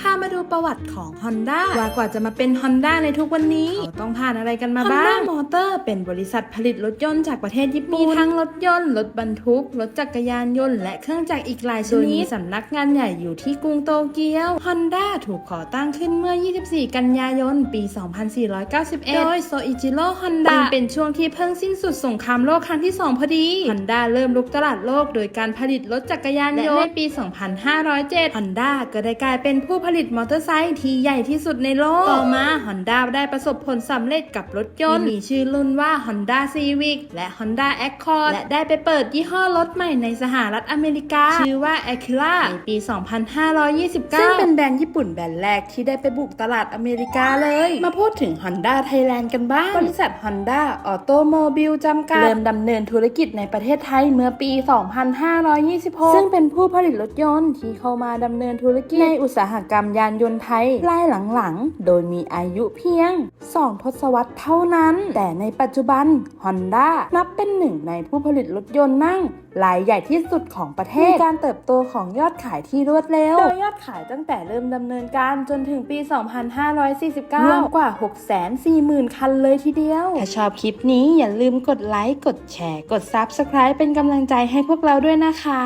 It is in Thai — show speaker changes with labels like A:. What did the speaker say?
A: พามาดูประวัติของ Honda ว่ากว่าจะมาเป็น Honda ในทุกวันนี้เขาต้องผ่านอะไรกันมาบ้าง Honda Motor เป็นบริษัทผลิตรถยนต์จากประเทศญี่ปุ่นมีทั้งรถยนต์ รถบรรทุก รถจักรยานยนต์ และเครื่องจักรอีกหลายชนิดมีสำนักงานใหญ่อยู่ที่กรุงโตเกียว Honda ถูกก่อตั้งขึ้นเมื่อ 24 กันยายน ปี 2491 โดยโซอิจิโร่ Honda เป็นช่วงที่เพิ่งสิ้นสุดสงครามโลกครั้งที่ 2 พอดี Honda เริ่มลุกตลาดโลกโดยการผลิตรถจักรยานยนต์และในปี 2507 Honda ก็ได้กลายเป็นผู้ผลิตมอเตอร์ไซค์ที่ใหญ่ที่สุดในโลก ต่อมา Honda ได้ประสบผลสำเร็จกับรถยนต์ที่มีชื่อรุ่นว่า Honda Civic และ Honda Accord และได้ไปเปิดยี่ห้อรถใหม่ในสหรัฐอเมริกา ชื่อว่า Acura ในปี 2529 ซึ่งเป็นแบรนด์ญี่ปุ่นแบรนด์แรกที่ได้ไปบุกตลาดอเมริกาเลย มาพูดถึง Honda Thailand กันบ้าง บริษัท Honda Automobile จำกัด เริ่มดำเนินธุรกิจในประเทศไทยเมื่อปี 2526 ซึ่งเป็นผู้ผลิตรถยนต์ที่เข้ามาดำเนินธุรกิจในอุตสาหกรรมยานยนต์ไทยรายหลังๆ โดยมีอายุเพียง 2 ทศวรรษเท่านั้น แต่ในปัจจุบัน Honda นับเป็นหนึ่งในผู้ผลิตรถยนต์นั่งรายใหญ่ที่สุดของประเทศ มีการเติบโตของยอดขายที่รวดเร็ว โดยยอดขายตั้งแต่เริ่มดำเนินการจนถึงปี 2549 รวมกว่า 640,000 คันเลยทีเดียว ถ้าชอบคลิปนี้อย่าลืมกดไลค์ กดแชร์ กด Subscribe เป็นกำลังใจให้พวกเราด้วยนะคะ